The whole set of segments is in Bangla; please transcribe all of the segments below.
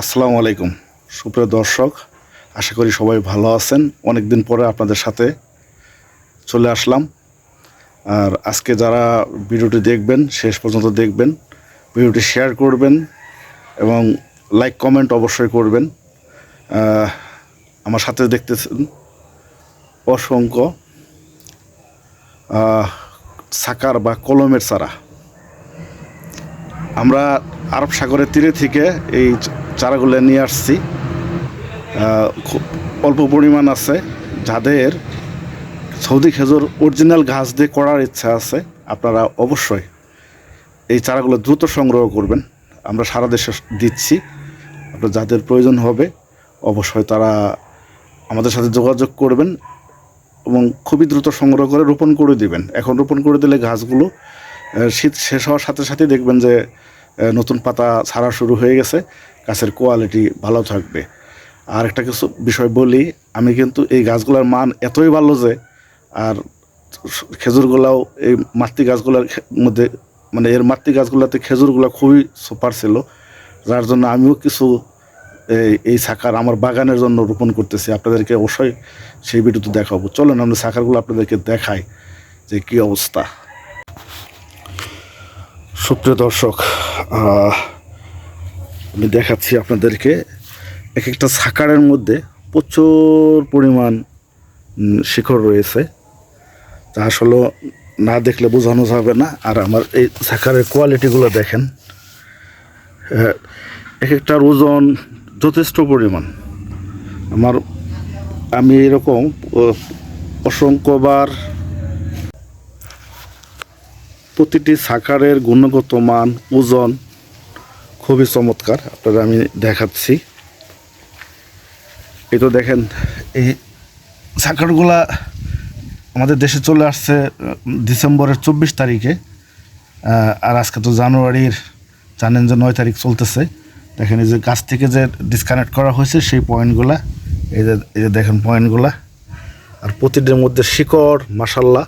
আসসালামু আলাইকুম। সুপ্রিয় দর্শক, আশা করি সবাই ভালো আছেন। অনেক দিন পরে আপনাদের সাথে চলে আসলাম। আর আজকে যারা ভিডিওটি দেখবেন, শেষ পর্যন্ত দেখবেন, ভিডিওটি শেয়ার করবেন এবং লাইক, কমেন্ট অবশ্যই করবেন। আমার সাথে দেখতেছেন অসংখ্য সাকার বা কলমের চারা আমরা আরব সাগরের তীরে থেকে এই চারাগুলো নিয়ে আসছি। খুব অল্প পরিমাণ আছে। যাদের সৌদি খেজুর অরিজিনাল ঘাস দিয়ে করার ইচ্ছা আছে আপনারা অবশ্যই এই চারাগুলো দ্রুত সংগ্রহ করবেন। আমরা সারা দেশে দিচ্ছি। আপনার যাদের প্রয়োজন হবে অবশ্যই তারা আমাদের সাথে যোগাযোগ করবেন এবং খুবই দ্রুত সংগ্রহ করে রোপণ করে দিবেন। এখন রোপণ করে দিলে আহ, শীত শেষ হওয়ার সাথে সাথে দেখবেন যে নতুন পাতা ছাড়া শুরু হয়ে গেছে। গাছের কোয়ালিটি ভালো থাকবে। আর একটা কিছু বিষয় বলি, আমি কিন্তু এই গাছগুলোর মান এতই ভালো যে, আর খেজুরগুলাও এই মাতৃ গাছগুলোর মধ্যে মানে এর মাতৃ গাছগুলোতে খেজুরগুলো খুবই সুপার ছিল। যার জন্য আমিও কিছু এই সাকার আমার বাগানের জন্য রোপণ করতেছি। আপনাদেরকে অবশ্যই সেই ভিডিওতে দেখাবো। চলেন, আমরা সাকারগুলো আপনাদেরকে দেখাই যে কি অবস্থা। সুপ্রিয় দর্শক আমি দেখাচ্ছি আপনাদেরকে এক একটা সাকারের মধ্যে প্রচুর পরিমাণ শিকড় রয়েছে। তা আসলে না দেখলে বোঝানো যাবে না। আর আমার এই সাকারের কোয়ালিটিগুলো দেখেন। আহ, এক একটার ওজন যথেষ্ট পরিমাণ। আমার আমি এরকম অসংখ্যবার প্রতিটি সাকারের গুণগত মান ওজন খুবই চমৎকার আপনারা আমি দেখাচ্ছি। এই তো দেখেন, এই সাকারগুলা আমাদের দেশে চলে আসছে ডিসেম্বরের চব্বিশ তারিখে আর আজকে তো জানুয়ারির, জানেন যে নয় তারিখ চলতেছে। দেখেন এই যে গাছ থেকে যে ডিসকানেক্ট করা হয়েছে, সেই পয়েন্টগুলা, এই যে এই যে দেখেন পয়েন্টগুলা। আর প্রতিটির মধ্যে শিকড় মাসাল্লাহ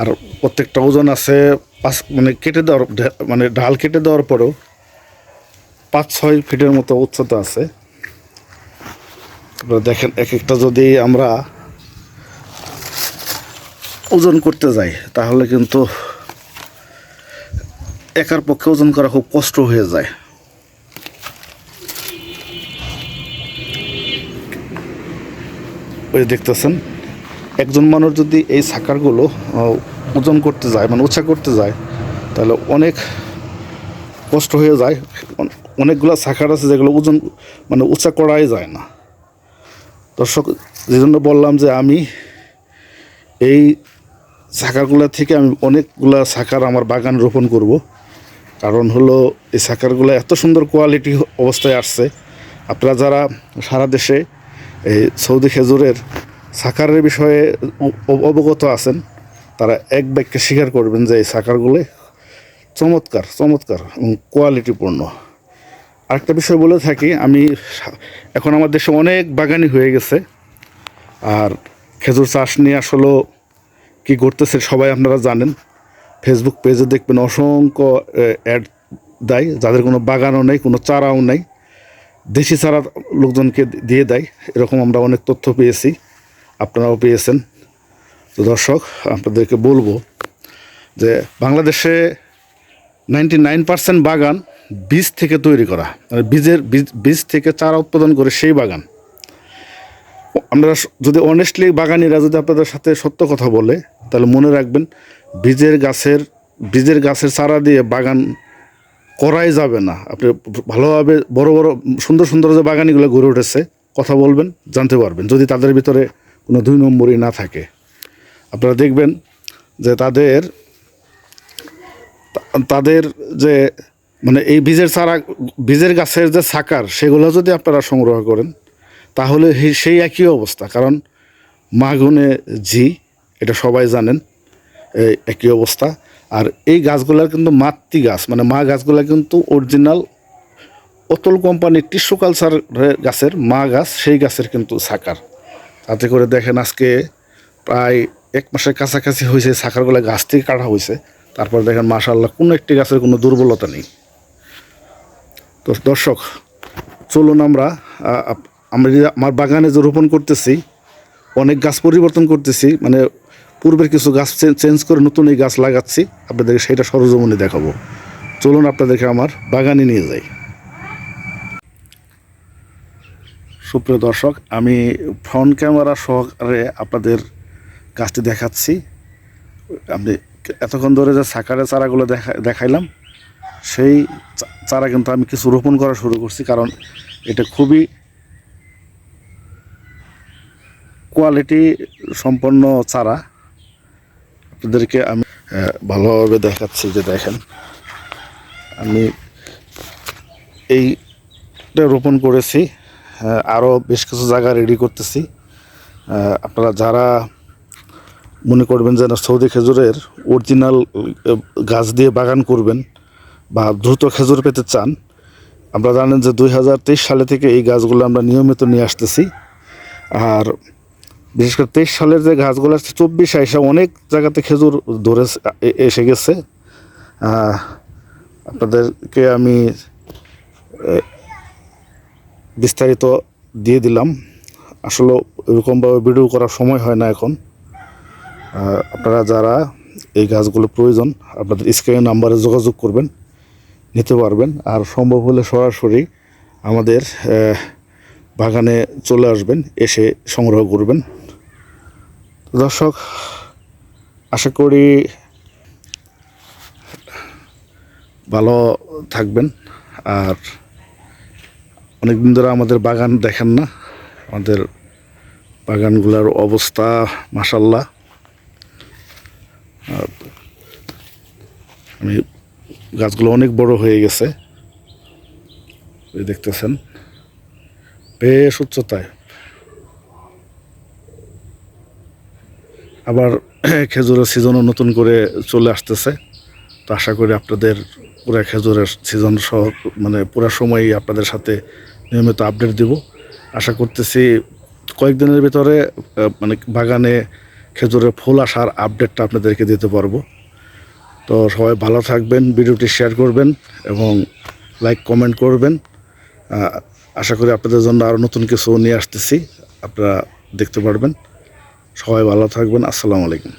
আর প্রত্যেকটা ওজন আছে পাঁচ মানে কেটে দেওয়ার মানে ঢাল কেটে দেওয়ার পরেও পাঁচ ছয় ফিটের মতো উচ্চতা আছে। দেখেন এক একটা যদি আমরা ওজন করতে যাই, তাহলে কিন্তু একার পক্ষে ওজন করা খুব কষ্ট হয়ে যায়। ওই দেখতেছেন, একজন মানুষ যদি এই সাকারগুলো ওজন করতে যায় মানে উঁচা করতে যায়, তাহলে অনেক কষ্ট হয়ে যায়। অনেকগুলো সাকার আছে যেগুলো ওজন মানে উঁচা করাই যায় না। দর্শক যে জন্য বললাম যে আমি এই সাকারগুলো থেকে আমি অনেকগুলা সাকার আমার বাগান রোপণ করব। কারণ হলো, এই সাকারগুলো এত সুন্দর কোয়ালিটি অবস্থায় আসছে। আপনারা যারা সারা দেশে এই সৌদি খেজুরের সাকারের বিষয়ে অবগত আছেন, তারা এক বাক্যে স্বীকার করবেন যে এই সাকারগুলো চমৎকার চমৎকার এবং কোয়ালিটিপূর্ণ আরেকটা বিষয় বলে থাকি, আমি এখন আমার দেশে অনেক বাগানি হয়ে গেছে। আর খেজুর চাষ নিয়ে আসলে কি করতেছে সবাই আপনারা জানেন। ফেসবুক পেজে দেখবেন অসংখ্য অ্যাড দেয়, যাদের কোনো বাগানও নেই, কোনো চারাও নেই। দেশি চারা লোকজনকে দিয়ে দেয়, এরকম আমরা অনেক তথ্য পেয়েছি, আপনারাও পেয়েছেন। তো দর্শক, আপনাদেরকে বলব যে বাংলাদেশে নাইনটি নাইন পার্সেন্ট বাগান বীজ থেকে তৈরি করা মানে বীজের বীজ থেকে চারা উৎপাদন করে সেই বাগান। আমরা যদি অনেস্টলি বাগানিরা যদি আপনাদের সাথে সত্য কথা বলে, তাহলে মনে রাখবেন বীজের গাছের বীজের গাছের চারা দিয়ে বাগান করাই যাবে না। আপনি ভালোভাবে বড় বড়, সুন্দর সুন্দর যে বাগানিগুলো গড়ে উঠেছে, কথা বলবেন, জানতে পারবেন, যদি তাদের ভিতরে কোনো দুই নম্বরই না থাকে। আপনারা দেখবেন যে তাদের তাদের যে মানে এই বীজের চারা, বীজের গাছের যে সাকার, সেগুলো যদি আপনারা সংগ্রহ করেন, তাহলে সেই একই অবস্থা। কারণ মাগুনে জি এটা সবাই জানেন একই অবস্থা। আর এই গাছগুলোর কিন্তু মাতৃ গাছ মানে মা গাছগুলো কিন্তু অরিজিনাল অতল কোম্পানির টিস্যু কালচার গাছের মা গাছ, সেই গাছের কিন্তু সাকার। তাতে করে দেখেন আজকে প্রায় এক মাসের কাছাকাছি হয়েছে সাকারগুলো গাছ থেকে কাটা হয়েছে। তারপর দেখেন মাশাল্লাহ কোনো একটি গাছের কোনো দুর্বলতা নেই। তো দর্শক, চলুন আমরা আমরা আমার বাগানে যে রোপণ করতেছি, অনেক গাছ পরিবর্তন করতেছি মানে পূর্বের কিছু গাছ চেঞ্জ করে নতুন এই গাছ লাগাচ্ছি, আপনাদেরকে সেটা সরজমনি দেখাবো। চলুন আপনাদেরকে আমার বাগানে নিয়ে যাই। সুপ্রিয় দর্শক, আমি ফ্রন্ট ক্যামেরা সহকারে আপনাদের গাছটি দেখাচ্ছি। আপনি এতক্ষণ ধরে যে সাকারের চারাগুলো দেখা দেখাইলাম সেই চারা কিন্তু আমি কিছু রোপণ করা শুরু করছি, কারণ এটা খুবই কোয়ালিটি সম্পন্ন চারা। আপনাদেরকে আমি ভালোভাবে দেখাচ্ছি যে দেখেন, আমি এইটা রোপণ করেছি আরও বেশ কিছু জায়গা রেডি করতেছি। আপনারা যারা মনে করবেন যে না সৌদি খেজুরের অরিজিনাল গাছ দিয়ে বাগান করবেন বা দ্রুত খেজুর পেতে চান, আমরা জানেন যে দুই হাজার তেইশ সালে থেকে এই গাছগুলো আমরা নিয়মিত নিয়ে আসতেছি। আর বিশেষ করে তেইশ সালের যে গাছগুলো আসছে চব্বিশ এসে অনেক জায়গাতে খেজুর ধরে এসে গেছে। আপনাদেরকে আমি বিস্তারিত দিয়ে দিলাম। আসলে এরকমভাবে ভিডিও করার সময় হয় না এখন। আপনারা যারা এই গাছগুলো প্রয়োজন, আপনাদের স্ক্রিন নাম্বারে যোগাযোগ করবেন। নিতে পারবেন। আর সম্ভব হলে সরাসরি আমাদের বাগানে চলে আসবেন, এসে সংগ্রহ করবেন। দর্শক, আশা করি ভালো থাকবেন। আর অনেকদিন ধরে আমাদের বাগান দেখেন না। আমাদের বাগানগুলোর অবস্থা মাসাল্লাহ আমি গাছগুলো অনেক বড় হয়ে গেছে। দেখতেছেন। বেশ উচ্চতায়। আবার খেজুরের সিজনও নতুন করে চলে আসতেছে। তো আশা করি আপনাদের পুরা খেজুরের সিজন সহ মানে পুরো সময়ই আপনাদের সাথে নিয়মিত আপডেট দিব। আশা করতেছি কয়েকদিনের ভিতরে মানে বাগানে খেজুরের ফুল আসার আপডেটটা আপনাদেরকে দিতে পারব। তো সবাই ভালো থাকবেন, ভিডিওটি শেয়ার করবেন এবং লাইক কমেন্ট করবেন। আশা করি আপনাদের জন্য আরও নতুন কিছু নিয়ে আসতেছি, আপনারা দেখতে পারবেন। সবাই ভালো থাকবেন, আসসালামু আলাইকুম।